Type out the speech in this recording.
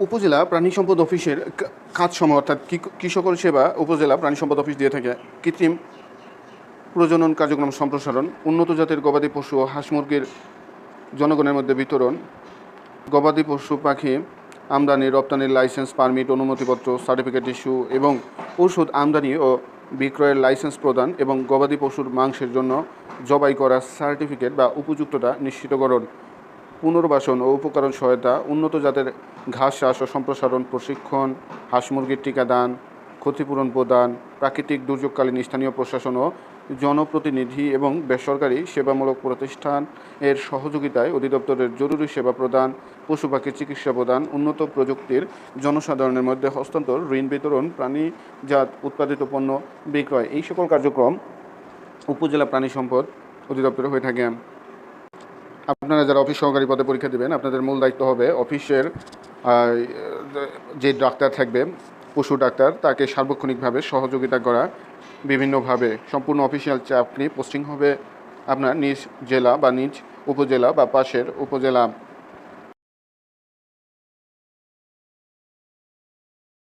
উপজেলা প্রাণী সম্পদ অফিসের কাজ কাজসমূহ অর্থাৎ কি- কি সকল সেবা উপজেলা প্রাণী সম্পদ অফিস দিয়ে থাকে? কৃত্রিম প্রজনন কার্যক্রম সম্প্রসারণ, উন্নত জাতের গবাদি পশু ও হাঁস মুরগির জনগণের মধ্যে বিতরণ, গবাদি পশু, পাখি, আমদানি, রপ্তানির লাইসেন্স, পারমিট, অনুমতিপত্র, সার্টিফিকেট ইস্যু এবং ওষুধ আমদানি ও বিক্রয়ের লাইসেন্স প্রদান এবং গবাদি পশুর মাংসের জন্য জবাই করা সার্টিফিকেট বা উপযুক্ততা নিশ্চিতকরণ। পুনর্বাসন ও উপকরণ সহায়তা, উন্নত জাতের ঘাস চাষ ও সম্প্রসারণ প্রশিক্ষণ, হাঁস মুরগির টিকাদান, ক্ষতিপূরণ প্রদান, প্রাকৃতিক দুর্যোগকালীন স্থানীয় প্রশাসন ও জনপ্রতিনিধি এবং বেসরকারি সেবামূলক প্রতিষ্ঠান এর সহযোগিতায় অধিদপ্তরের জরুরি সেবা প্রদান, পশু পাখির চিকিৎসা প্রদান, উন্নত প্রযুক্তির জনসাধারণের মধ্যে হস্তান্তর, ঋণ বিতরণ প্রাণীজাত উৎপাদিত পণ্য বিক্রয়, এই সকল কার্যক্রম উপজেলা প্রাণী সম্পদ অধিদপ্তরে হয়ে থাকে। আপনারা যারা অফিস সহকারী পদে পরীক্ষা দেবেন, আপনাদের মূল দায়িত্ব হবে অফিসের যে ডাক্তার থাকবে, পশু ডাক্তার, তাকে সার্বক্ষণিকভাবে সহযোগিতা করা, বিভিন্নভাবে সম্পূর্ণ অফিসিয়াল চাকরি পোস্টিং হবে আপনার নিজ জেলা বা নিজ উপজেলা বা পাশের উপজেলা